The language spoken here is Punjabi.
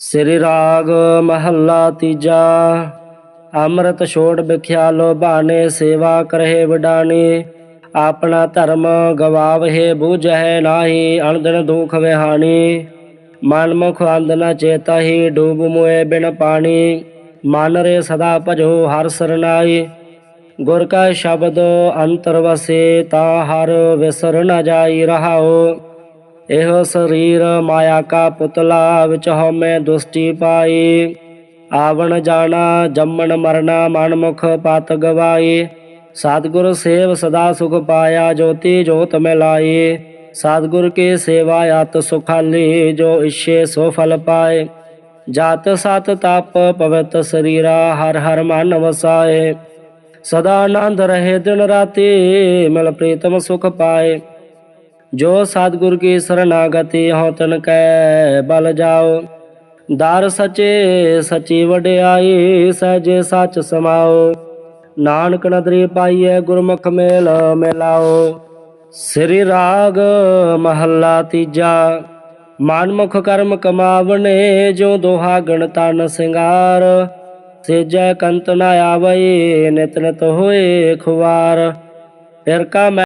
ਸ੍ਰੀ ਰਾਗ ਮਹੱਲਾ ਤੀਜਾ, ਅੰਮ੍ਰਿਤ ਛੋੜ ਵਿਖਿਆਲੋ ਬਾਣੇ, ਸੇਵਾ ਕਰਹਿ ਵਡਾਣੀ, ਆਪਣਾ ਧਰਮ ਗਵਾਵਹਿ ਬੂਝਹਿ ਨਾਹੀ ਅਣਦਣ ਦੁਖ ਵਿਹਾਣੀ, ਮਨ ਮੁਖ ਅੰਧ ਨ ਚੇਤਹਿ, ਡੂਬ ਮੁਏ ਬਿਨ ਪਾਣੀ, ਮਨ ਰੇ ਸਦਾ ਭਜੋ ਹਰ ਸਰਨਾਈ ਗੁਰ ਕਾ ਸ਼ਬਦ ਅੰਤਰ ਵਸੇ, ਤਾ ਹਰ ਵਿਸਰ ਨ ਜਾਈ ਰਹਾਓ ਇਹੋ ਸਰੀਰ ਮਾਇਆ ਕਾ ਪੁਤਲਾ ਵਿੱਚ ਹਉਮੈ ਦੁਸਟੀ ਪਾਈ। ਆਵਣ ਜਾਣਾ, ਜੰਮਣ ਮਰਨਾ ਮਨ ਮੁਖ ਪਤ ਗਵਾਈ। ਸਤਿਗੁਰ ਸੇਵ ਸਦਾ ਸੁਖ ਪਾਇਆ, ਜੋਤੀ ਜੋਤ ਮਿਲਾਈ। ਸਤਿਗੁਰ ਕੀ ਸੇਵਾ ਅਤ ਸੁਖਾਲੀ, ਜੋ ਇਛੇ ਸੋ ਫਲ ਪਾਏ। ਜਾਤ ਸਤ ਤਪ ਪਵਿੱਤ ਸਰੀਰਾ, ਹਰ ਹਰ ਮਨ ਵਸਾਏ। ਸਦਾ ਆਨੰਦ ਰਹੇ ਦਿਨ ਰਾਤੀ, ਮਿਲ ਪ੍ਰੀਤਮ ਸੁਖ ਪਾਏ। ਜੋ ਸਤਿਗੁਰ ਕੀ ਸਰਨਾਗਤੀ ਹਉ ਤਨ ਕੈ ਬਲ ਜਾਓ। ਦਰ ਸਚੇ ਸਚੀ ਵਡਿਆਈ ਸਹਿਜੇ ਸਚ ਸਮਾਓ। ਨਾਨਕ ਨਦਰੀ ਪਾਈਐ ਗੁਰਮੁਖ ਮੇਲ ਮਿਲਾਓ। ਸ੍ਰੀ ਰਾਗ ਮਹੱਲਾ ਤੀਜਾ ਮਨਮੁਖ ਕਰਮ ਕਮਾਵਣੇ ਜੋ ਦੋਹਾ ਗਣ ਤਨ ਸਿੰਗਾਰ। ਸੇਜੈ ਕੰਤ ਨ ਆਵਈ ਨਿਤ ਨਿਤ ਹੋਏ ਖੁਵਾਰ, ਫਿਰ ਕਾ